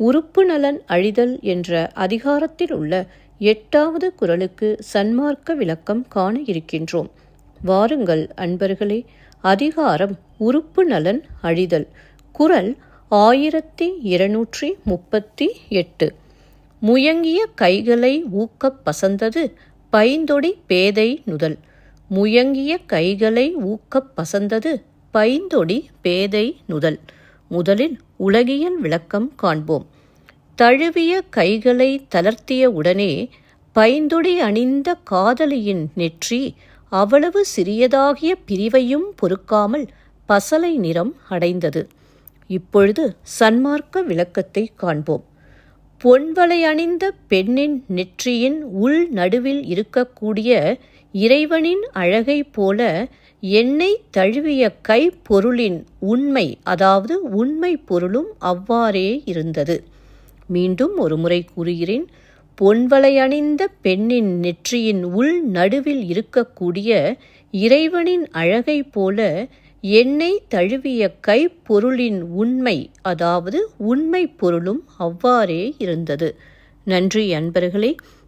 உறுப்பு நலன் அழிதல் என்ற அதிகாரத்தில் உள்ள எட்டாவது குரலுக்கு சன்மார்க்க விளக்கம் காண இருக்கின்றோம். வாருங்கள் அன்பர்களே அதிகாரம் உறுப்பு நலன் அழிதல். குரல் ஆயிரத்தி இருநூற்றி முப்பத்தி எட்டு. முயங்கிய கைகளை ஊக்கப் பசந்தது பைந்தொடி பேதை நுதல். முயங்கிய கைகளை ஊக்கப் பசந்தது பைந்தொடி பேதை நுதல். முதலில் உலகியல் விளக்கம் காண்போம். தழுவிய கைகளை தளர்த்திய உடனே பைந்தொடி அணிந்த காதலியின் நெற்றி அவ்வளவு சிறியதாகிய பிரிவையும் பொறுக்காமல் பசலை நிறம் அடைந்தது. இப்பொழுது சன்மார்க்க விளக்கத்தை காண்போம். பொன்வளை அணிந்த பெண்ணின் நெற்றியின் உள் நடுவில் இருக்கக்கூடிய இறைவனின் அழகை போல எண்ணெய் தழுவிய கைப்பொருளின் உண்மை அதாவது உண்மை பொருளும் அவ்வாறே இருந்தது. மீண்டும் ஒரு முறை கூறுகிறேன். பொன்வளையணிந்த பெண்ணின் நெற்றியின் உள் நடுவில் இருக்கக்கூடிய இறைவனின் அழகை போல எண்ணெய் தழுவிய கைப்பொருளின் உண்மை அதாவது உண்மை பொருளும் அவ்வாறே இருந்தது. நன்றி அன்பர்களே.